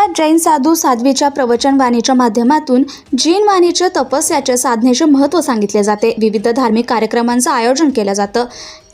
औरंगाबाद जैन साधू साध्वीच्या प्रवचन वाणीच्या माध्यमातून जीन वाणीच्या तपस्याच्या साधनेचे महत्त्व सांगितले जाते. विविध धार्मिक कार्यक्रमांचं आयोजन केलं जातं.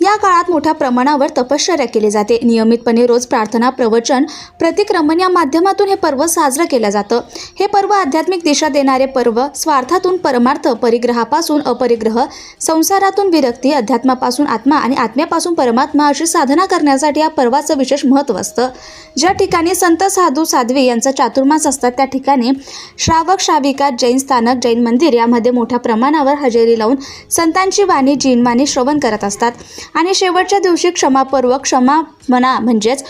या काळात मोठ्या प्रमाणावर तपश्चर्या केली जाते. नियमितपणे रोज प्रार्थना प्रवचन प्रतिक्रमण या माध्यमातून हे पर्व साजरं केलं जातं. हे पर्व आध्यात्मिक दिशा देणारे पर्व स्वार्थातून परमार्थ परिग्रहापासून अपरिग्रह संसारातून विरक्ती अध्यात्मापासून आत्मा आणि आत्म्यापासून परमात्मा अशी साधना करण्यासाठी या पर्वाचं विशेष महत्त्व असतं. ज्या ठिकाणी संत साधू साध्वी यांचा चातुर्मास असतात त्या ठिकाणी श्रावक श्राविका जैन स्थानक जैन मंदिर यामध्ये मोठ्या प्रमाणावर हजेरी लावून संतांची वाणी जीनवाणी श्रवण करत असतात. आणि शेवटच्या दिवशी क्षमापर्व क्षमा म्हणा म्हणजेच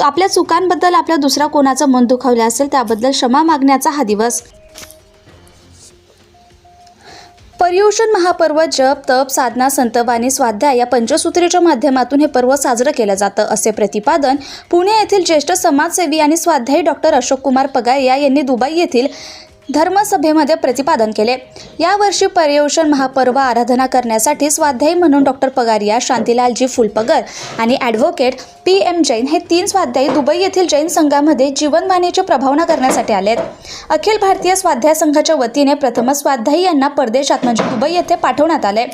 आपल्या चुकांबद्दल आपल्या दुसरा कोणाचं मन दुखावलं असेल त्याबद्दल क्षमा मागण्याचा हा दिवस. पर्युषण महापर्व जप तप साधना संतवाणी स्वाध्याय या पंचसूत्रीच्या माध्यमातून हे पर्व साजरं केलं जातं असे प्रतिपादन पुणे येथील ज्येष्ठ समाजसेवी आणि स्वाध्यायी डॉक्टर अशोक कुमार पगारिया यांनी दुबई येथील धर्मसभेमध्ये प्रतिपादन केले. यावर्षी पर्यवसन महापर्व आराधना करण्यासाठी स्वाध्यायी म्हणून डॉक्टर पगारिया शांतीलालजी फुलपगर आणि ॲडव्होकेट पी एम जैन हे तीन स्वाध्यायी दुबई येथील जैन संघामध्ये जीवनवाणीची प्रभावना करण्यासाठी आले अखिल भारतीय स्वाध्याय संघाच्या वतीने प्रथमच स्वाध्यायी यांना परदेशात म्हणजे दुबई येथे पाठवण्यात आले.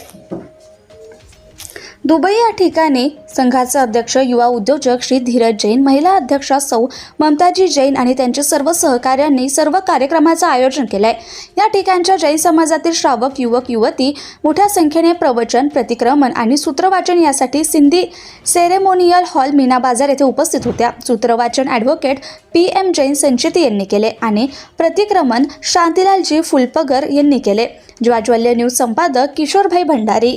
दुबई या ठिकाणी संघाचे अध्यक्ष युवा उद्योजक श्री धीरज जैन महिला अध्यक्षा सौ ममताजी जैन आणि त्यांच्या सर्व सहकाऱ्यांनी सर्व कार्यक्रमाचं आयोजन केलंय या ठिकाणच्या जैन समाजातील श्रावक युवक युवती मोठ्या संख्येने प्रवचन प्रतिक्रमण आणि सूत्रवाचन यासाठी सिंधी सेरेमोनियल हॉल मीना बाजार येथे उपस्थित होत्या. सूत्रवाचन advocate P M Jain Sancheti यांनी केले आणि प्रतिक्रमण शांतीलालजी फुलपगर यांनी केले. ज्वाज्वल्य न्यूज संपादक किशोरभाई भंडारी.